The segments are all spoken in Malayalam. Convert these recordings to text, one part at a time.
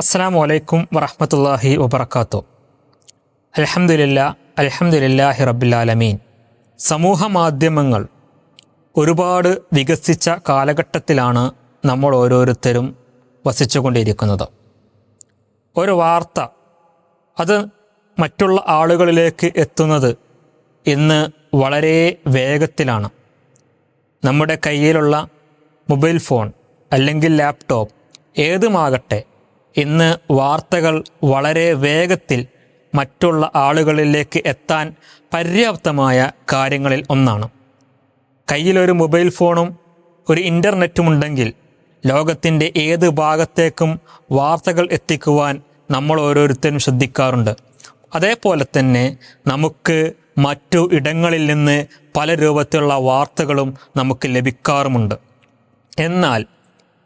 അസ്സാം വലൈക്കും വറഹമത്തല്ലാഹി വബർക്കാത്തു അലഹമുല്ല അലഹമുല്ലാഹി റബ്ബുലാലമീൻ. സമൂഹ മാധ്യമങ്ങൾ ഒരുപാട് വികസിച്ച കാലഘട്ടത്തിലാണ് നമ്മൾ ഓരോരുത്തരും വസിച്ചുകൊണ്ടിരിക്കുന്നത്. ഒരു വാർത്ത അത് മറ്റുള്ള ആളുകളിലേക്ക് എത്തുന്നത് ഇന്ന് വളരെ വേഗത്തിലാണ്. നമ്മുടെ കയ്യിലുള്ള മൊബൈൽ ഫോൺ അല്ലെങ്കിൽ ലാപ്ടോപ്പ് ഏതുമാകട്ടെ ഇന്ന് വാർത്തകൾ വളരെ വേഗത്തിൽ മറ്റുള്ള ആളുകളിലേക്ക് എത്താൻ പര്യാപ്തമായ കാര്യങ്ങളിൽ ഒന്നാണ്. കയ്യിലൊരു മൊബൈൽ ഫോണും ഒരു ഇന്റർനെറ്റും ഉണ്ടെങ്കിൽ ലോകത്തിന്റെ ഏത് ഭാഗത്തേക്കും വാർത്തകൾ എത്തിക്കുവാൻ നമ്മൾ ഓരോരുത്തരും ശ്രദ്ധിക്കാറുണ്ട്. അതേപോലെ തന്നെ നമുക്ക് മറ്റു ഇടങ്ങളിൽ നിന്ന് പല രൂപത്തിലുള്ള വാർത്തകളും നമുക്ക് ലഭിക്കാറുമുണ്ട്. എന്നാൽ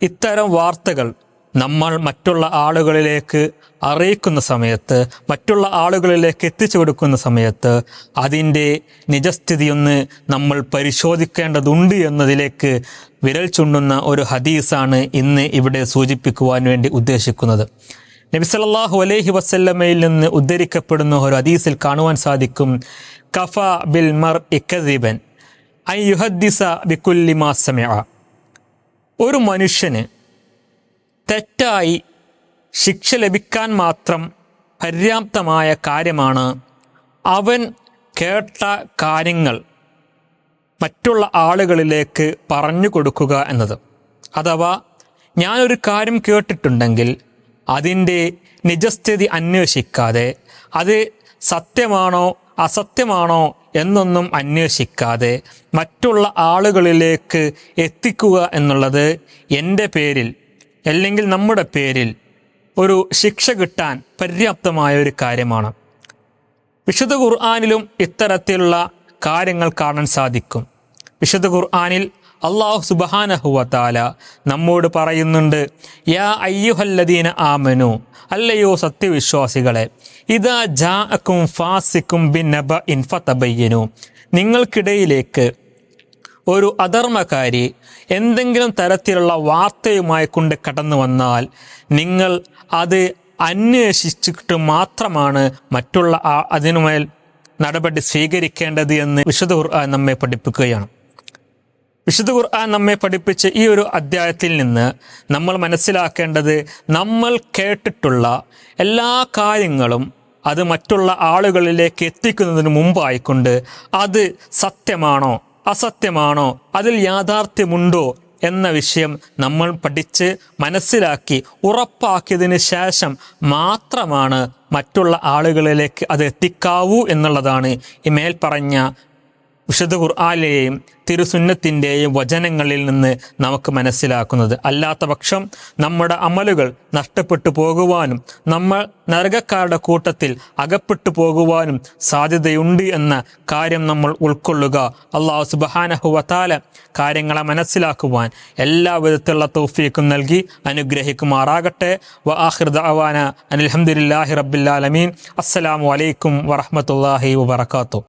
ഇത്തരം വാർത്തകൾ നമ്മൾ മറ്റുള്ള ആളുകളിലേക്ക് അറിയിക്കുന്ന സമയത്ത് മറ്റുള്ള ആളുകളിലേക്ക് എത്തിച്ചു കൊടുക്കുന്ന സമയത്ത് അതിന്റെ നിജസ്ഥിതിയൊന്ന് നമ്മൾ പരിശോധിക്കേണ്ടതുണ്ട് എന്നതിലേക്ക് വിരൽ ചുണ്ടുന്ന ഒരു ഹദീസാണ് ഇന്ന് ഇവിടെ സൂചിപ്പിക്കുവാൻ വേണ്ടി ഉദ്ദേശിക്കുന്നത്. നബി സല്ലല്ലാഹു അലൈഹി വസല്ലമയിൽ നിന്ന് ഉദ്ധരിക്കപ്പെടുന്ന ഒരു ഹദീസിൽ കാണുവാൻ സാധിക്കും കഫ ബിൽ മർ ഇക്കദീബൻ ഐ യുഹദ്ദിസ ബിക്കുല്ലി സമയ ഒരു മനുഷ്യന് തെറ്റായി ശിക്ഷ ലഭിക്കാൻ മാത്രം പര്യാപ്തമായ കാര്യമാണ് അവൻ കേട്ട കാര്യങ്ങൾ മറ്റുള്ള ആളുകളിലേക്ക് പറഞ്ഞു കൊടുക്കുക എന്നത്. അഥവാ ഞാനൊരു കാര്യം കേട്ടിട്ടുണ്ടെങ്കിൽ അതിന്റെ നിജസ്ഥിതി അന്വേഷിക്കാതെ അത് സത്യമാണോ അസത്യമാണോ എന്നൊന്നും അന്വേഷിക്കാതെ മറ്റുള്ള ആളുകളിലേക്ക് എത്തിക്കുക എന്നുള്ളത് എന്റെ പേരിൽ അല്ലെങ്കിൽ നമ്മുടെ പേരിൽ ഒരു ശിക്ഷ കിട്ടാൻ പര്യാപ്തമായ ഒരു കാര്യമാണ്. വിശുദ്ധ ഖുർആാനിലും ഇത്തരത്തിലുള്ള കാര്യങ്ങൾ കാണാൻ സാധിക്കും. വിശുദ്ധ ഖുർആാനിൽ അള്ളാഹു സുബഹാനഹുവത്താല നമ്മോട് പറയുന്നുണ്ട് യാ അയ്യുഹല്ലദീന ആമനു അല്ലയോ സത്യവിശ്വാസികളെ ഇതാ ജാ അക്കും ഫാസിക്കും ബിൻ നബ ഇൻഫ തബയ്യനു നിങ്ങൾക്കിടയിലേക്ക് ഒരു അധർമ്മകാരി എന്തെങ്കിലും തരത്തിലുള്ള വാർത്തയുമായി കൊണ്ട് കടന്നു വന്നാൽ നിങ്ങൾ അത് അന്വേഷിച്ചിട്ട് മാത്രമാണ് മറ്റുള്ള അതിനുമേൽ നടപടി സ്വീകരിക്കേണ്ടത് എന്ന് വിശുദ്ധ ഖുർആൻ നമ്മെ പഠിപ്പിക്കുകയാണ്. വിശുദ്ധ ഖുർആൻ നമ്മെ പഠിപ്പിച്ച ഈ ഒരു അധ്യായത്തിൽ നിന്ന് നമ്മൾ മനസ്സിലാക്കേണ്ടത് നമ്മൾ കേട്ടിട്ടുള്ള എല്ലാ കാര്യങ്ങളും അത് മറ്റുള്ള ആളുകളിലേക്ക് എത്തിക്കുന്നതിന് മുമ്പായിക്കൊണ്ട് അത് സത്യമാണോ അസത്യമാണോ? അതിൽ യാഥാർത്ഥ്യമുണ്ടോ? എന്ന വിഷയം നമ്മൾ പഠിച്ച് മനസ്സിലാക്കി ഉറപ്പാക്കിയതിന് ശേഷം മാത്രമാണ് മറ്റുള്ള ആളുകളിലേക്ക് അത് എത്തിക്കാവൂ എന്നുള്ളതാണ് ഈ മേൽപ്പറഞ്ഞ പറഞ്ഞ വിശുദ്ധ ഖുർആാനിലെയും തിരുസുന്നത്തിന്റെയും വചനങ്ങളിൽ നിന്ന് നമുക്ക് മനസ്സിലാക്കുന്നത്. അല്ലാത്ത പക്ഷം നമ്മുടെ അമലുകൾ നഷ്ടപ്പെട്ടു പോകുവാനും നമ്മൾ നരകക്കാരുടെ കൂട്ടത്തിൽ അകപ്പെട്ടു പോകുവാനും സാധ്യതയുണ്ട് എന്ന കാര്യം നമ്മൾ ഉൾക്കൊള്ളുക. അള്ളാഹു സുബഹാനഹുവത്താല കാര്യങ്ങളെ മനസ്സിലാക്കുവാൻ എല്ലാ വിധത്തിലുള്ള തോഫിയക്കും നൽകി അനുഗ്രഹിക്കുമാറാകട്ടെ. വ ആഹിർ ദഅവാന അനിൽഹമുല്ലാഹി റബ്ബില്ലാലമീൻ അസ്സലാമു അലൈക്കും വറഹമത്തല്ലാഹി വബർക്കാത്തു